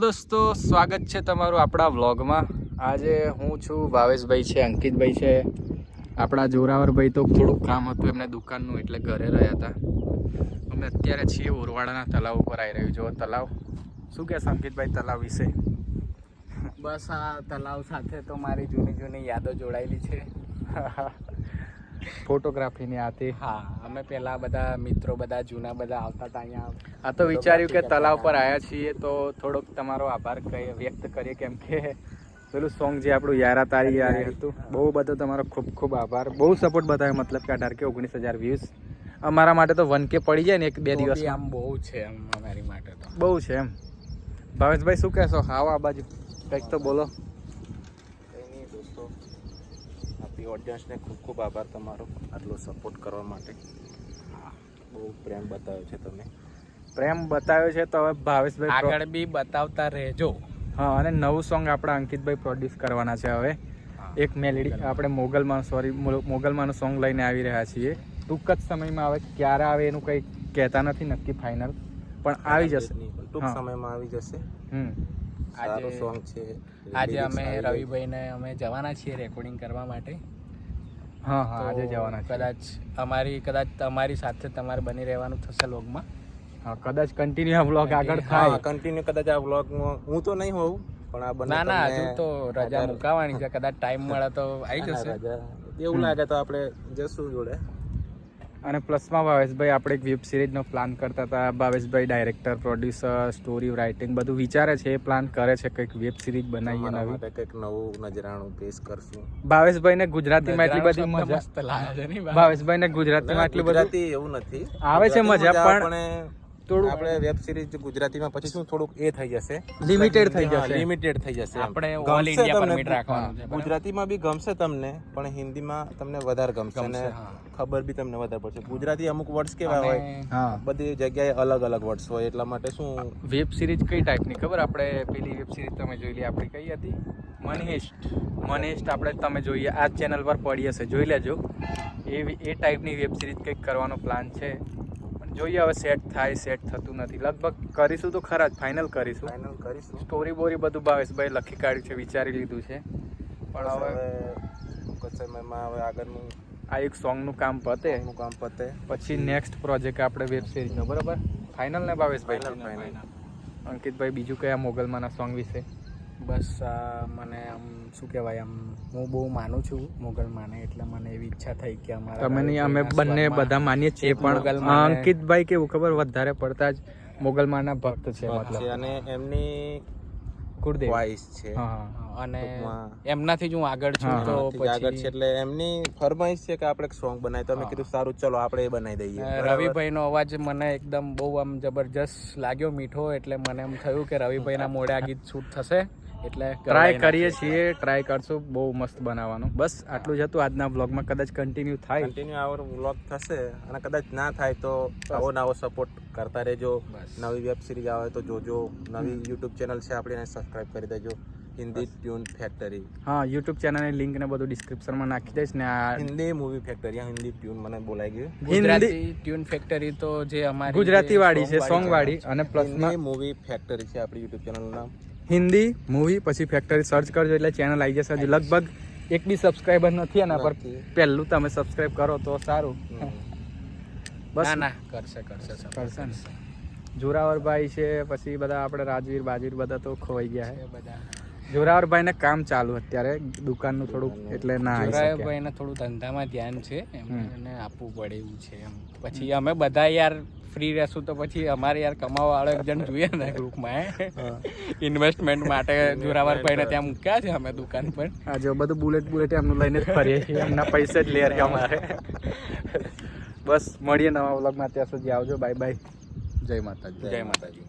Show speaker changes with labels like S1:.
S1: દોસ્તો સ્વાગત છે તમારું આપણા વ્લોગમાં. આજે હું છું ભાવેશભાઈ છે અંકિતભાઈ છે. આપણા જોરાવરભાઈ તો થોડુંક કામ હતું એમને દુકાનનું એટલે ઘરે રહ્યા હતા. અમે અત્યારે છીએ ઉરવાડાના તલાવ ઉપર આવી રહ્યું. જો તલાવ શું કહેશો અંકિતભાઈ તલાવ વિશે?
S2: બસ આ તલાવ સાથે તો મારી જૂની જૂની યાદો જોડાયેલી છે.
S1: ફોટોગ્રાફીની આથી
S2: હા અમે પહેલાં બધા મિત્રો બધા જૂના બધા આવતા હતા અહીંયા.
S1: આ તો વિચાર્યું કે તલાવ પર આવ્યા છીએ તો થોડોક તમારો આભાર કહીએ વ્યક્ત કરીએ કેમ કે પેલું સોંગ જે આપણું યારા તારી યારી હતું બહુ બધો તમારો ખૂબ ખૂબ આભાર. બહુ સપોર્ટ બતાવ્યો મતલબ કે અઢાર કે ઓગણીસ હજાર વ્યૂઝ અમારા માટે તો વન કે પડી જાય ને એક બે દિવસ.
S2: આમ બહુ છે એમ અમારી માટે તો.
S1: બહુ છે એમ. ભાવેશભાઈ શું કહેશો? આવો આ બાજુ. કંઈક તો બોલો
S3: કંઈ નહીં દોસ્તો આપણી ઓડિયન્સને ખૂબ ખૂબ આભાર તમારો આટલો સપોર્ટ કરવા માટે. બહુ પ્રેમ બતાવ્યો છે તમે.
S1: પ્રેમ બતાવ્યો છે તો હવે ભાવેશભાઈ
S2: આગળ બી બતાવતા રહેજો.
S1: હા અને નવું સોંગ આપણા અંકિતભાઈ પ્રોડ્યુસ કરવાના છે હવે. એક મેલેડી આપણે મોગલમાં સોરી મોગલમાંનું સોંગ લઈને આવી રહ્યા છીએ. ટૂંક જ સમયમાં આવે ક્યારે આવે એનું કંઈ કહેતા નથી નક્કી ફાઇનલ પણ આવી જશે.
S3: ટૂંક સમયમાં આવી જશે.
S1: હમ.
S2: આજે-
S3: સોંગ છે
S2: આજે અમે
S3: રવિભાઈ ને
S2: રવિભાઈને અમે જવાના છીએ રેકોર્ડિંગ કરવા માટે.
S1: હા હા આજે જવાના
S2: કદાચ અમારી કદાચ તમારી સાથે તમારે બની રહેવાનું થશે લોગમાં
S1: હા કદાચ કન્ટિન્યુ આ બ્લોગ આગળ
S3: હા
S1: થાય
S3: કન્ટિન્યુ કદાચ આ વ્લોગમાં હું તો નહીં હોઉં પણ આ બંને
S2: ના ના હજુ તો રજા મુકાવાની છે. કદાચ ટાઈમ મળે તો આવી જશે.
S3: એવું લાગે તો આપણે જશું જોડે.
S1: અને પ્લસમાં ભાવેશભાઈ આપણે એક વેબ સિરીઝનો પ્લાન કરતા હતા. ભાવેશભાઈ ડાયરેક્ટર પ્રોડ્યુસર સ્ટોરી રાઇટિંગ બધું વિચારે છે એ પ્લાન કરે છે કંઈક વેબ સિરીઝ બનાવીએ નવી.
S3: કંઈક નવું નજરાણું પેશ કરશું.
S1: ભાવેશભાઈને ગુજરાતીમાં એટલી બધી મજા
S2: મસ્ત લાગે છે
S1: ભાવેશભાઈને ગુજરાતીમાં એટલી બધી
S3: એવું નથી.
S1: આવે છે મજા, પણ થોડું
S3: આપણે વેબ સિરીઝ ગુજરાતીમાં પછી શું થોડુંક એ થઈ જશે.
S1: લિમિટેડ થઈ જશે.
S3: લિમિટેડ થઈ જશે
S2: આપણે ઓલ
S3: ઇન્ડિયા
S2: પરમિટ રાખવાનું છે,
S3: ગુજરાતીમાં બી ગમશે તમને પણ હિન્દીમાં તમને વધારે ગમશે અને ખબર બી તમને વધારે પડશે. ગુજરાતી અમુક વર્ડ્સ કેવા હોય?
S1: હા.
S3: બધી જગ્યાએ અલગ અલગ વર્ડ્સ હોય એટલા માટે શું?
S1: વેબ સિરીઝ કઈ ટાઈપની ખબર? આપણે પેલી વેબ સિરીઝ તમે જોઈ લી આપણી કઈ હતી? મનીહેસ્ટ મનીહેસ્ટ આપણે તમે જોઈએ આ ચેનલ પર પડી હશે. જોઈ લેજો. એ એ ટાઈપની વેબ સિરીઝ કંઈક કરવાનો પ્લાન છે. જોઈએ હવે સેટ થાય સેટ થતું નથી. લગભગ કરીશું તો ખરા જ ફાઇનલ કરીશું.
S3: ફાઇનલ કરીશું.
S1: સ્ટોરી બોરી બધું ભાવેશભાઈ લખી કાઢ્યું છે વિચારી લીધું છે. પણ હવે
S3: સમયમાં હવે આગળનું
S1: આ એક સોંગનું કામ પતે.
S3: એનું કામ પતે.
S1: પછી નેક્સ્ટ પ્રોજેક્ટ આપણે વેબ સિરીઝનો બરાબર? ફાઇનલ ને ભાવેશભાઈ અંકિતભાઈ બીજું કયા મોગલમાંના સોંગ વિશે?
S2: બસ આ મને આમ શું કહેવાય આમ હું બહુ માનું છું મુગલ માને એટલે મને એવી ઈચ્છા થઈ કે અમારા
S1: તમે નહીં અમે બંને બધા માનીએ છીએ પણ અંકિતભાઈ કેવું ખબર? વધારે પડતા જ મોગલમાના ભક્ત છે
S3: છે
S1: મતલબ.
S3: અને એમની
S1: ગુરુદેવ
S3: વાઇસ છે.
S1: હા હા.
S2: અને એમનાથી જ હું આગળ છું તો
S3: પછી આગળ છે એટલે એમની ફરમાઈશ છે કે આપણે એક સોંગ બનાવીએ તો અમે કીધું સારું ચલો આપણે એ બનાવી દઈએ?
S2: રવિભાઈનો અવાજ મને એકદમ બહુ આમ જબરજસ્ત લાગ્યો મીઠો એટલે મને એમ થયું કે રવિભાઈના મોઢે આ ગીત શૂટ થશે. એટલે
S1: ટ્રાય કરીએ છીએ. ટ્રાય કરશું. બહુ મસ્ત બનાવવાનું. બસ આટલું જ હતું આજના બ્લોગમાં કદાચ કન્ટિન્યુ થાય.
S3: કન્ટિન્યુ આવો વ્લોગ થશે અને કદાચ ના થાય તો આવો નવો સપોર્ટ કરતા રહેજો. નવી વેબ સિરીઝ આવે તો જોજો. નવી યુટ્યુબ ચેનલ છે આપણી એને સબસ્ક્રાઇબ કરી દેજો. હિન્દી ટ્યુન ફેક્ટરી
S1: હા યુટ્યુબ ચેનલની લિંક ને બધું ડિસ્ક્રિપ્શનમાં નાખી દઈશ ને આ
S3: હિન્દી મૂવી ફેક્ટરી આ હિન્દી ટ્યુન મને બોલાઈ ગયું.
S2: હિન્દી ટ્યુન ફેક્ટરી તો જે અમારી
S1: ગુજરાતી વાળી છે. સોંગ વાળી અને પ્લસ
S3: મૂવી ફેક્ટરી છે આપણી યુટ્યુબ ચેનલનું નામ.
S1: હિન્દી મૂવી પછી ફેક્ટરી સર્ચ કરજો એટલે ચેનલ આવી જશે. હજી લગભગ એક બી સબસ્ક્રાઈબર નથી એના પર. પહેલું તમે સબસ્ક્રાઈબ કરો તો સારું. બસ.
S2: ના ના કરશે કરશે
S1: કરશે ને. જોરાવરભાઈ છે પછી બધા આપણે રાજવીર બાજવીર બધા તો ખોવાઈ ગયા છે
S2: બધા.
S1: જોરાવરભાઈને કામ ચાલુ અત્યારે દુકાનનું થોડુંક એટલે ના.
S2: જોરાભાઈને થોડું ધંધામાં ધ્યાન છે. એમને આપવું પડે એવું છે એમ. પછી અમે બધા યાર ફ્રી રહેશું તો પછી અમારે યાર કમાવા વાળો એક જણ જોઈએ ને ગ્રુપમાં ઇન્વેસ્ટમેન્ટ માટે જોરાવરભાઈને ત્યાં મૂક્યા છે અમે દુકાન પર.
S1: આ જો બધું બુલેટ બુલેટ એમનું લઈને જ ફરીએ છીએ એમના પૈસા જ લે રહ્યા અમારે. બસ મળીએ નવા વ્લોગમાં ત્યાં સુધી આવજો બાય બાય જય માતાજી.
S2: જય માતાજી.